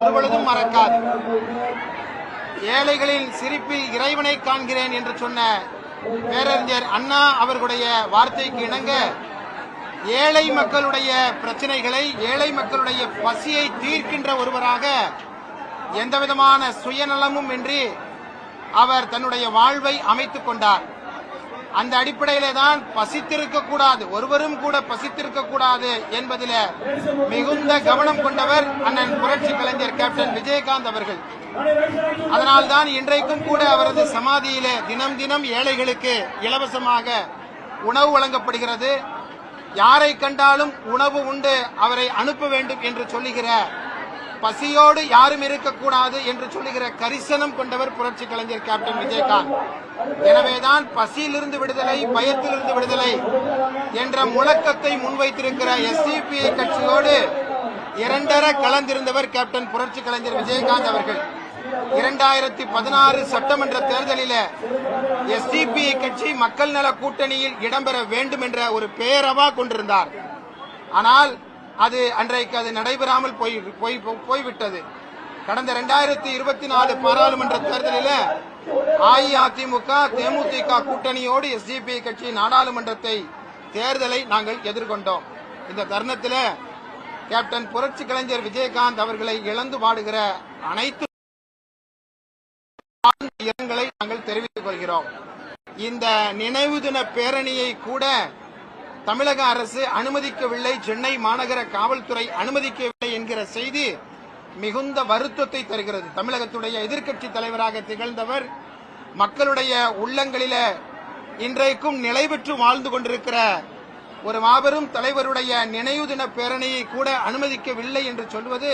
ஒருபொழுதும் மறக்காது. ஏழைகளின் சிரிப்பில் இறைவனை காண்கிறேன் என்று சொன்ன பேரறிஞர் அண்ணா அவர்களுடைய வார்த்தைக்கு இணங்க ஏழை மக்களுடைய பிரச்சனைகளை ஏழை மக்களுடைய பசியை தீர்க்கின்ற ஒருவராக எந்தவிதமான சுயநலமும் இன்றி அவர் தன்னுடைய வாழ்வை அமைத்துக் கொண்டார். அந்த அடிப்படையில தான் பசித்திருக்க கூடாது. ஒருவரும் கூட பசித்திருக்க கூடாது என்பதில மிகுந்த கவனம் கொண்டவர் அண்ணன் புரட்சி கலைஞர் கேப்டன் விஜயகாந்த் அவர்கள். அதனால்தான் இன்றைக்கும் கூட அவரது சமாதியிலே தினம் தினம் ஏழைகளுக்கு இலவசமாக உணவு வழங்கப்படுகிறது. யாரை கண்டாலும் உணவு உண்டு அவரை அனுப்ப வேண்டும் என்று சொல்லுகிற பசியோடு யாரும் இருக்கக்கூடாது என்று சொல்லுகிற கரிசனம் கொண்டவர் புரட்சி கலைஞர் கேப்டன் விஜயகாந்த். எனவேதான் பசியிலிருந்து விடுதலை பயத்திலிருந்து விடுதலை என்ற முழக்கத்தை முன்வைத்திருக்கிற எஸ்சிபிஐ கட்சியோடு இரண்டர கலந்திருந்தவர் கேப்டன் புரட்சி கலைஞர் விஜயகாந்த் அவர்கள். இரண்டாயிரத்தி பதினாறு சட்டமன்ற தேர்தலில் எஸ்டிபிஐ கட்சி மக்கள் நல கூட்டணியில் இடம்பெற வேண்டும் என்ற ஒரு பேரவா கொண்டிருந்தார். ஆனால் அது அன்றைக்கு அது நடைபெறாமல் போய் போய் போய்விட்டது. கடந்த இரண்டாயிரத்தி இருபத்தி நாலு பாராளுமன்ற தேர்தலில் அஇஅதிமுக தேமுதிக கூட்டணியோடு எஸ்டிபி கட்சி நாடாளுமன்றத்தை தேர்தலை நாங்கள் எதிர்கொண்டோம். இந்த தருணத்தில் கேப்டன் புரட்சி கலைஞர் விஜயகாந்த் அவர்களை இழந்து பாடுகிற அனைத்து இரங்கலை நாங்கள் தெரிவித்துக் கொள்கிறோம். இந்த நினைவு தின பேரணியை கூட தமிழக அரசு அனுமதிக்கவில்லை. சென்னை மாநகர காவல்துறை அனுமதிக்கவில்லை என்கிற செய்தி மிகுந்த வருத்தத்தை தருகிறது. தமிழகத்துடைய எதிர்க்கட்சி தலைவராக திகழ்ந்தவர் மக்களுடைய உள்ளங்களில இன்றைக்கும் நிலை பெற்று வாழ்ந்து கொண்டிருக்கிற ஒரு மாபெரும் தலைவருடைய நினைவு தின பேரணியை கூட அனுமதிக்கவில்லை என்று சொல்வது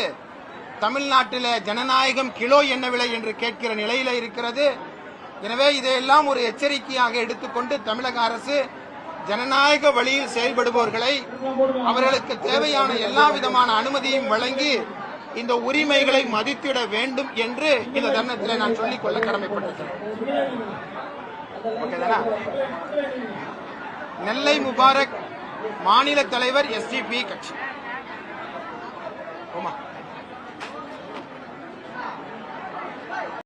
தமிழ்நாட்டில ஜனநாயகம் கிலோ என்ன விலை என்று கேட்கிற நிலையில இருக்கிறது. எனவே இதையெல்லாம் ஒரு எச்சரிக்கையாக எடுத்துக்கொண்டு தமிழக அரசு ஜனநாயக வழியில் செயல்படுபவர்களை அவர்களுக்கு தேவையான எல்லா விதமான அனுமதியும் வழங்கி இந்த உரிமைகளை மதித்திட வேண்டும் என்று இந்த தருணத்தில் நான் சொல்லிக்கொள்ள கடமைப்பட்டிருக்கிறேன். நெல்லை முபாரக் மாநில தலைவர் எஸ்டிபி கட்சி. ஓமா